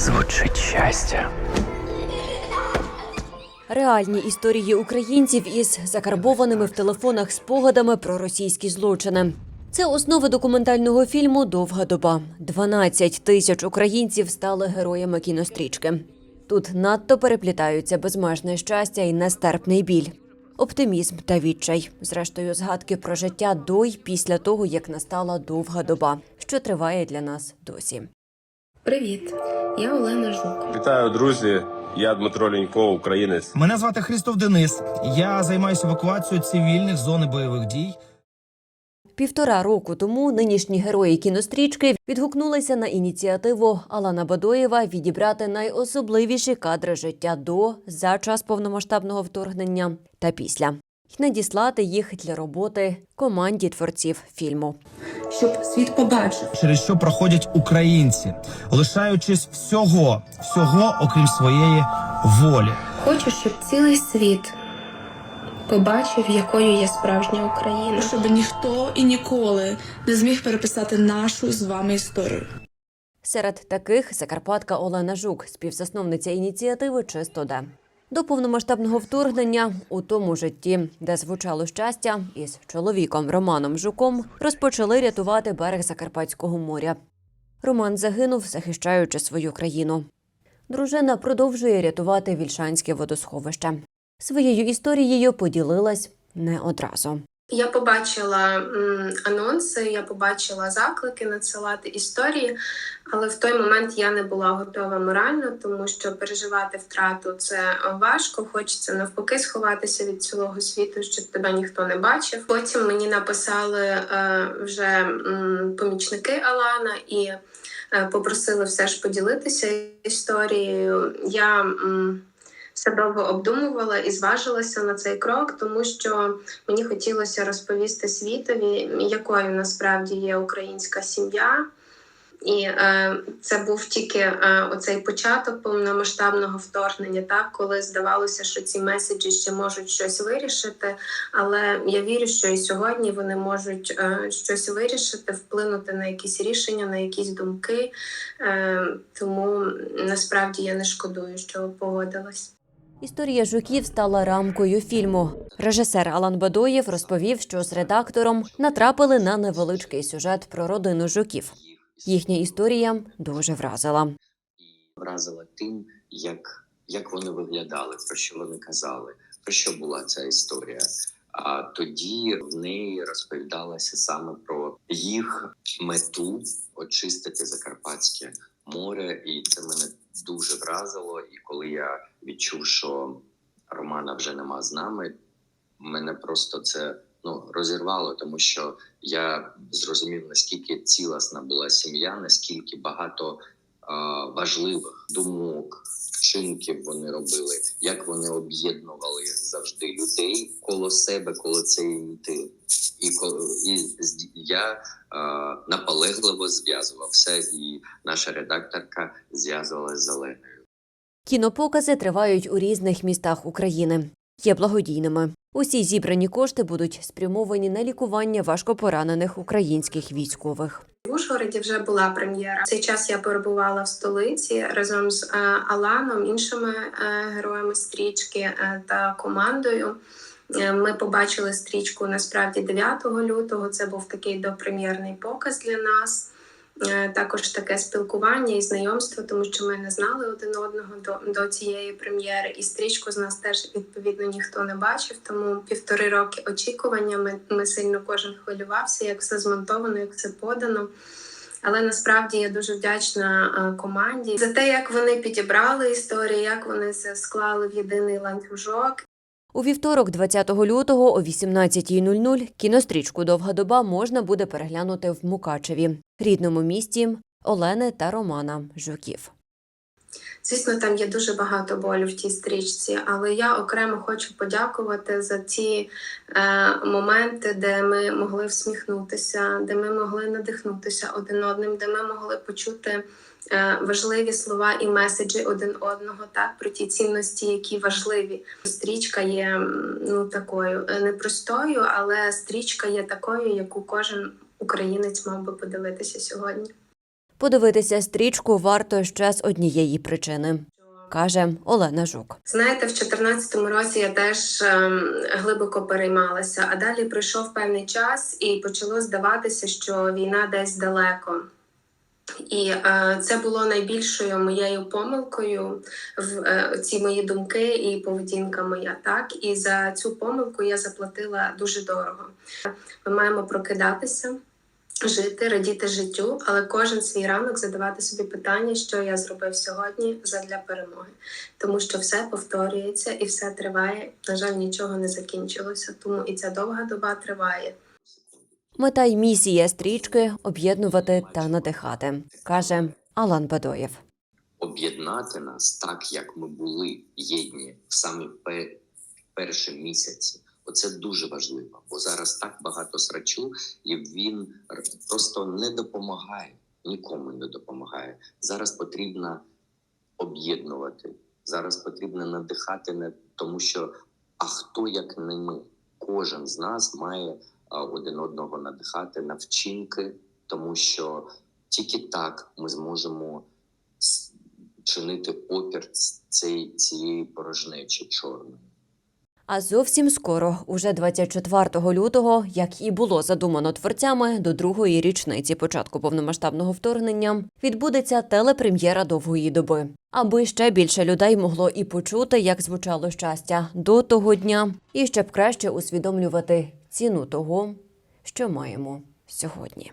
звучить щастя. Реальні історії українців із закарбованими в телефонах спогадами про російські злочини. Це основи документального фільму Довга доба. 12 тисяч українців стали героями кінострічки. Тут надто переплітаються безмежне щастя і нестерпний біль, оптимізм та відчай. Зрештою, згадки про життя до й після того, як настала довга доба, що триває для нас досі. Привіт, я Олена Жук. Вітаю, друзі. Я Дмитро Лінько, українець. Мене звати Христоф Денис. Я займаюся евакуацією цивільних з зони бойових дій. Півтора року тому нинішні герої кінострічки відгукнулися на ініціативу Алана Бадоєва відібрати найособливіші кадри життя до за час повномасштабного вторгнення та після й надіслати їх для роботи команді творців фільму. Щоб світ побачив, через що проходять українці, лишаючись всього, всього, окрім своєї волі. хочу, щоб цілий світ побачив, якою є справжня Україна. щоб ніхто і ніколи не зміг переписати нашу з вами історію. Серед таких Закарпатка Олена Жук, співзасновниця ініціативи Чисто де. До повномасштабного вторгнення у тому житті, де звучало щастя, із чоловіком Романом Жуком розпочали рятувати берег Закарпатського моря. Роман загинув, захищаючи свою країну. Дружина продовжує рятувати вільшанське водосховище. Своєю історією поділилась не одразу. Я побачила анонси, я побачила заклики надсилати історії, але в той момент я не була готова морально, тому що переживати втрату це важко. Хочеться навпаки сховатися від цілого світу, щоб тебе ніхто не бачив. Потім мені написали е, вже помічники Алана і е, попросили все ж поділитися історією. Я все довго обдумувала і зважилася на цей крок, тому що мені хотілося розповісти світові, якою насправді є українська сім'я. І е, це був тільки е, оцей початок повномасштабного вторгнення, так коли здавалося, що ці меседжі ще можуть щось вирішити. Але я вірю, що і сьогодні вони можуть е, щось вирішити, вплинути на якісь рішення, на якісь думки. Е, тому насправді я не шкодую, що погодилась. Історія жуків стала рамкою фільму. Режисер Алан Бадоєв розповів, що з редактором натрапили на невеличкий сюжет про родину жуків. Їхня історія дуже вразила. вразила тим, як, як вони виглядали, про що вони казали, про що була ця історія. А тоді в неї розповідалося саме про їх мету очистити Закарпатське море, і це мене дуже вразило. І коли я відчув, що Романа вже нема з нами, мене просто це ну розірвало, тому що я зрозумів наскільки цілісна була сім'я, наскільки багато важливих думок, вчинків вони робили, як вони об'єднували завжди людей коло себе, коло цієї мети. І коли я а, наполегливо зв'язувався, і наша редакторка зв'язувалася з Оленою. Кінопокази тривають у різних містах України. Є благодійними. Усі зібрані кошти будуть спрямовані на лікування важкопоранених українських військових. Ужгороді вже була прем'єра. Цей час я перебувала в столиці разом з е, Аланом, іншими е, героями стрічки е, та командою. Ми побачили стрічку насправді 9 лютого. Це був такий допрем'єрний показ для нас. Е, Також таке спілкування і знайомство, тому що ми не знали один одного до, до цієї прем'єри. І стрічку з нас теж відповідно ніхто не бачив. Тому півтори роки очікування. Ми, ми сильно кожен хвилювався, як все змонтовано, як все подано. Але насправді я дуже вдячна е, команді за те, як вони підібрали історію, як вони це склали в єдиний ланцюжок. У вівторок, 20 лютого о 18.00 кінострічку Довга доба можна буде переглянути в Мукачеві, рідному місті Олени та Романа Жуків. Звісно, там є дуже багато болю в тій стрічці, але я окремо хочу подякувати за ті е, моменти, де ми могли всміхнутися, де ми могли надихнутися один одним, де ми могли почути важливі слова і меседжі один одного, так про ті цінності, які важливі. Стрічка є ну такою е, непростою, але стрічка є такою, яку кожен українець мав би подивитися сьогодні. Подивитися стрічку варто ще з однієї причини, каже Олена Жук. Знаєте, в 2014 році я теж ем, глибоко переймалася, а далі пройшов певний час і почало здаватися, що війна десь далеко. І е, це було найбільшою моєю помилкою в е, ці мої думки і поведінка моя. Так і за цю помилку я заплатила дуже дорого. Ми маємо прокидатися, жити, радіти життю, але кожен свій ранок задавати собі питання, що я зробив сьогодні задля перемоги, тому що все повторюється і все триває. На жаль, нічого не закінчилося, тому і ця довга доба триває. Мета й місія стрічки об'єднувати та надихати, каже Алан Бадоєв. об'єднати нас так, як ми були єдні в самі пе- перші місяці. Оце дуже важливо, бо зараз так багато срачу, і він просто не допомагає, нікому не допомагає. Зараз потрібно об'єднувати. Зараз потрібно надихати, не тому що а хто як не ми? Кожен з нас має один одного надихати на вчинки, тому що тільки так ми зможемо чинити опір ц- цей, цієї порожнечі чорної. А зовсім скоро, уже 24 лютого, як і було задумано творцями до другої річниці початку повномасштабного вторгнення, відбудеться телепрем'єра довгої доби, аби ще більше людей могло і почути, як звучало щастя до того дня, і щоб краще усвідомлювати ціну того, що маємо сьогодні.